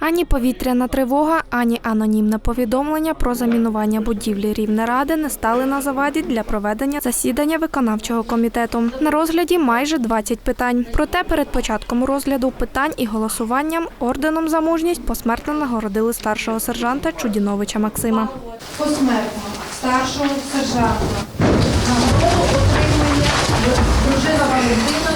Ані повітряна тривога, ані анонімне повідомлення про замінування будівлі Рівнеради не стали на заваді для проведення засідання виконавчого комітету. На розгляді майже 20 питань. Проте перед початком розгляду питань і голосуванням орденом за мужність посмертно нагородили старшого сержанта Чудіновича Максима. посмертно старшого сержанта. Нагороду отримує дружина Валентина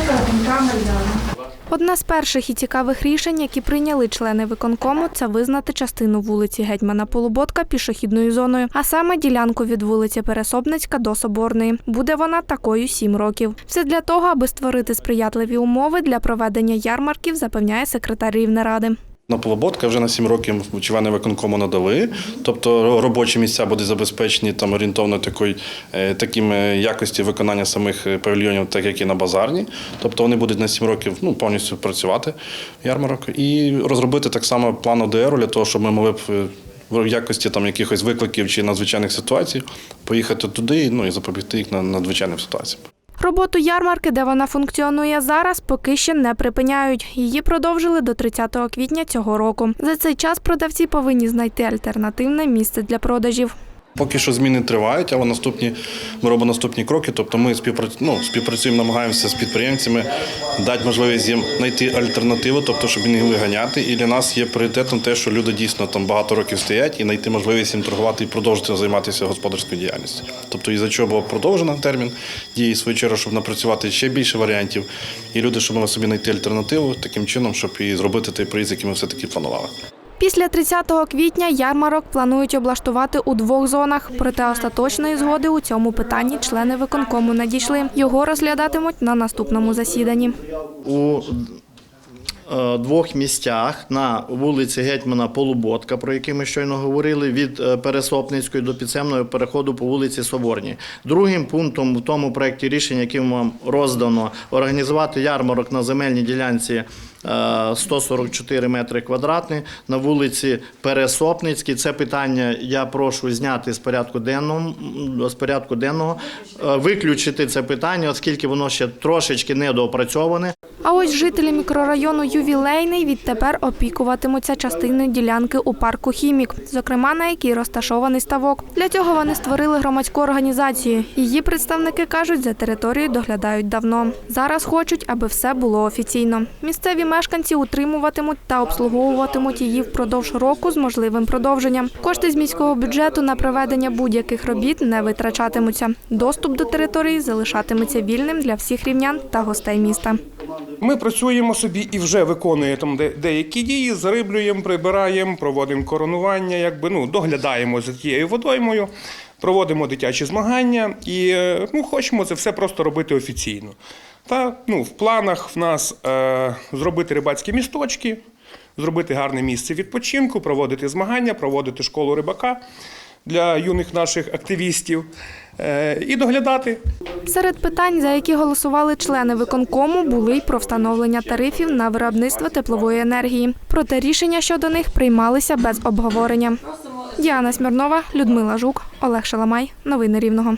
та Мар'яна. Одне з перших і цікавих рішень, які прийняли члени виконкому, це визнати частину вулиці Гетьмана Полуботка пішохідною зоною, а саме ділянку від вулиці Пересобницька до Соборної. Буде вона такою сім років. Все для того, аби створити сприятливі умови для проведення ярмарків, запевняє секретар Рівнеради. На Полоботка вже на 7 років члени виконкому надали. Тобто робочі місця будуть забезпечені там орієнтовно такої, е, таким е, якості виконання самих е, павільйонів, так як і на базарні. Тобто вони будуть на 7 років ну, повністю працювати ярмарок і розробити так само план ОДР для того, щоб ми могли б в якості там якихось викликів чи надзвичайних ситуацій поїхати туди ну, і запобігти їх на надзвичайним ситуаціям. Роботу ярмарки, де вона функціонує зараз, поки ще не припиняють. Її продовжили до 30 квітня цього року. За цей час продавці повинні знайти альтернативне місце для продажів. Поки що зміни тривають, але наступні ми робимо наступні кроки. Тобто ми співпрацю, ну, співпрацюємо, намагаємося з підприємцями дати можливість їм знайти альтернативу, тобто щоб їх виганяти. І для нас є пріоритетом те, що люди дійсно там багато років стоять, і знайти можливість їм торгувати і продовжити займатися господарською діяльністю. Тобто, і за чого було продовжено термін дії свою чергу, щоб напрацювати ще більше варіантів, і люди, щоб могли собі знайти альтернативу таким чином, щоб і зробити той проїзд, який ми все таки планували. Після 30 квітня ярмарок планують облаштувати у двох зонах. Проте остаточної згоди у цьому питанні члени виконкому надійшли. Його розглядатимуть на наступному засіданні. у двох місцях на вулиці Гетьмана Полуботка, про які ми щойно говорили, від е, Пересопницької до підземного переходу по вулиці Соборній. Другим пунктом в тому проєкті рішення, яким вам роздано, організувати ярмарок на земельній ділянці е, 144 метри квадратні на вулиці Пересопницькій. Це питання я прошу зняти з порядку денного, з порядку денного, е, виключити це питання, оскільки воно ще трошечки недоопрацьоване. А ось жителі мікрорайону Ювілейний відтепер опікуватимуться частиною ділянки у парку Хімік, зокрема на якій розташований ставок. Для цього вони створили громадську організацію. Її представники кажуть, за територією доглядають давно. Зараз хочуть, аби все було офіційно. Місцеві мешканці утримуватимуть та обслуговуватимуть її впродовж року з можливим продовженням. Кошти з міського бюджету на проведення будь-яких робіт не витрачатимуться. Доступ до території залишатиметься вільним для всіх рівнян та гостей міста. Ми працюємо собі і вже виконуємо там де- деякі дії, зариблюємо, прибираємо, проводимо коронування, якби ну доглядаємо за тією водоймою, проводимо дитячі змагання і е, ну, хочемо це все просто робити офіційно. Та ну, в планах в нас е, зробити рибацькі місточки, зробити гарне місце відпочинку, проводити змагання, проводити школу рибака для юних наших активістів е, і доглядати Серед питань, за які голосували члени виконкому, були й про встановлення тарифів на виробництво теплової енергії. Проте рішення щодо них приймалися без обговорення. Діана Смірнова, Людмила Жук, Олег Шаламай. Новини Рівного.